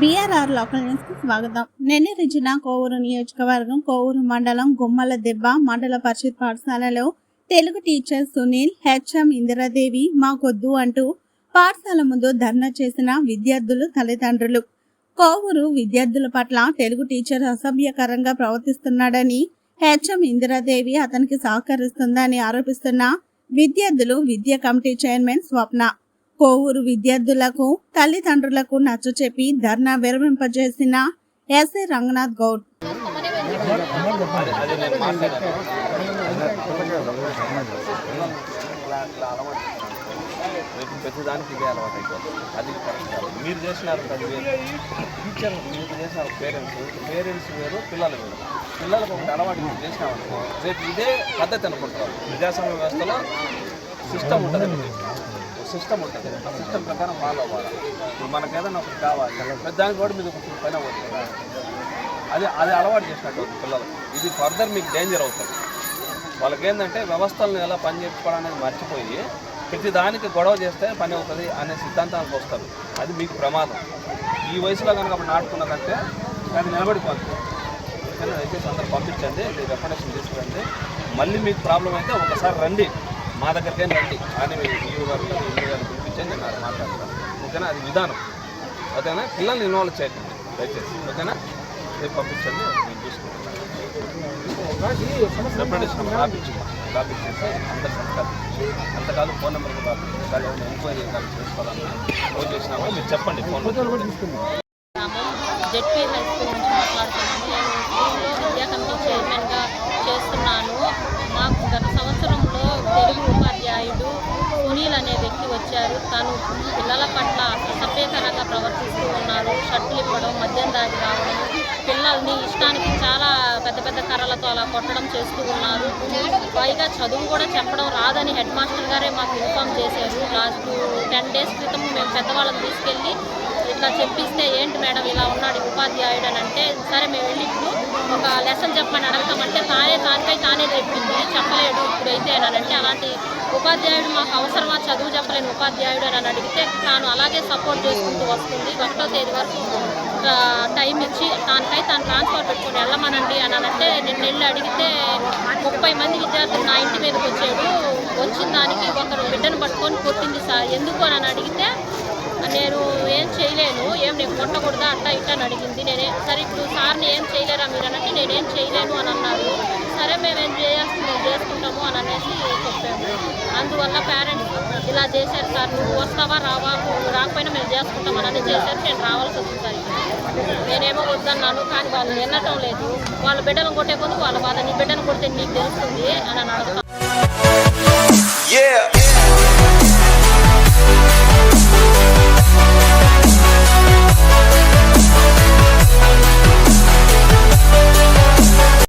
BRR local న్యూస్కి స్వాగతం. నెల్లూరు జిల్లా కోవూరు నియోజకవర్గం కోవూరు మండలం గుమ్మల దెబ్బ మండల పరిషత్ పాఠశాలలో తెలుగు టీచర్ సునీల్ హెచ్ఎం ఇందిరాదేవి మాకొద్దు అంటూ పాఠశాల ముందు ధర్నా చేసిన విద్యార్థులు తల్లిదండ్రులు. కోవూరు విద్యార్థుల పట్ల తెలుగు టీచర్ అసభ్యకరంగా ప్రవర్తిస్తున్నాడని హెచ్ఎం ఇందిరాదేవి అతనికి సహకరిస్తుందని ఆరోపిస్తున్న విద్యార్థులు విద్యా కమిటీ చైర్మన్ స్వప్న. కోవూరు విద్యార్థులకు తల్లిదండ్రులకు నచ్చచెప్పి ధర్నా విరమింపజేసిన ఎస్ఏ రంగనాథ్ గౌడ్. రేపు ప్రతిదానికి ఇదే అలవాటు అయిపోతుంది అది కరెక్ట్ కాదు మీరు చేసినారు టీచర్ మీరు చేసినారు పేరెంట్స్ పేరెంట్స్ వేరు పిల్లలు వేరు. పిల్లలకు ఒకటి అలవాటు మీరు చేసినామనుకో రేపు ఇదే పద్ధతి అనుకుంటారు ప్రజాస్వామ్య వ్యవస్థలో సిస్టమ్ ఉంటుంది. సిస్టమ్ ఉంటుంది. ఆ సిస్టమ్ ప్రకారం ఫాలో అవ్వాలి. ఇప్పుడు మనకు ఏదైనా ఒకటి కావాలి. పెద్దానికి కూడా మీద కొంచెం పైన పోతుంది అది అది అలవాటు చేసినట్టు అవుతుంది పిల్లలకు. ఇది ఫర్దర్ మీకు డేంజర్ అవుతుంది. వాళ్ళకి ఏంటంటే వ్యవస్థలను ఎలా పని చేసుకోవడం అనేది మర్చిపోయి ప్రతి దానికి గొడవ చేస్తే పని అవుతుంది అనే సిద్ధాంతానికి వస్తారు. అది మీకు ప్రమాదం. ఈ వయసులో కనుక అప్పుడు నాటుకున్నదంటే దాన్ని నిలబడిపోతుంది అందుకని దయచేసి అందరూ పంపించండి ఇది తీసుకురండి. మళ్ళీ మీకు ప్రాబ్లం అయితే ఒకసారి రండి. మా దగ్గరికే రండి. అని ఈ గారు ఇంటి గారు పిలిపించండి నేను అది మాట్లాడతాను ఓకేనా? అది విధానం. ఓకేనా? పిల్లల్ని ఇన్వాల్వ్ చేయండి. దయచేసి. ఓకేనా? రేపు పంపించండి నేను చూసుకుంటాను. రిప్రజెంటేషన్ రాపించి రాపించేసి అందరు సంతకాలు అంతకాలం ఫోన్ నెంబర్ కూడా రాపించండి దాని ఏమైనా ఎంక్వైరీ కానీ చేసుకోవాలన్నా. ఫోన్ చేసినా కూడా మీరు చెప్పండి phone ZP high school Sunil అనే వ్యక్తి వచ్చారు. తను పిల్లల పట్ల అసభ్యకరంగా ప్రవర్తిస్తూ ఉన్నారు. షర్టులు ఇవ్వడం మద్యం దాగి రావడం పిల్లల్ని ఇష్టానికి చాలా పెద్ద పెద్ద కర్రలతో అలా కొట్టడం చేస్తూ ఉన్నారు. పైగా చదువు కూడా చెప్పడం రాదని హెడ్ మాస్టర్ గారే మాకు ఇన్ఫామ్ చేశారు. లాస్ట్ టెన్ డేస్ క్రితం మేము పెద్దవాళ్ళని తీసుకెళ్ళి ఇట్లా చెప్పిస్తే ఏంటి మేడం ఇలా ఉన్నాడు ఉపాధ్యాయుడు అని అంటే సరే మేము వెళ్ళి ఇప్పుడు ఒక లెసన్ చెప్పమని అడగతామంటే తానే తానే అని అంటే అలాంటి ఉపాధ్యాయుడు మాకు అవసరమా? చదువు చెప్పలేని ఉపాధ్యాయుడు అని అడిగితే తాను అలాగే సపోర్ట్ చేసుకుంటూ వస్తుంది. ఒకటో తేదీ వరకు టైం ఇచ్చి దానికై తాను ట్రాన్స్ఫర్ పెట్టుకుని వెళ్ళమనండి అని అంటే నిన్న వెళ్ళి అడిగితే ముప్పై మంది విద్యార్థులు నా ఇంటి మీదకి వచ్చాడు వచ్చిన దానికి ఒకరు బిడ్డను పట్టుకొని కొట్టింది సార్. ఎందుకు అని అడిగితే నేను ఏం చేయలేను ఏం నేను కొట్టకూడదా అట్లా ఇట్లా అని అడిగింది. నేనే సరే ఇప్పుడు సార్ని ఏం చేయలేరా మీరు? అనంటే నేనేం చేయలేను అని అన్నారు సరే మేము ఏం చేయాల్సింది చేసుకుంటాము అని అనేసి చెప్పాము. అందువల్ల పేరెంట్స్ ఇలా చేశారు సార్ నువ్వు వస్తావా రావా? నువ్వు రాకపోయినా మేము చేసుకుంటాం అని చేశారు. నేను రావాల్సి వస్తుంది నేనేమో వద్దన్నాను కానీ వాళ్ళు వినటం లేదు. వాళ్ళ బిడ్డను కొట్టే కొద్దు వాళ్ళ బాధ నీ బిడ్డను కొడితే నీకు తెలుస్తుంది అని అని అడుగుతాను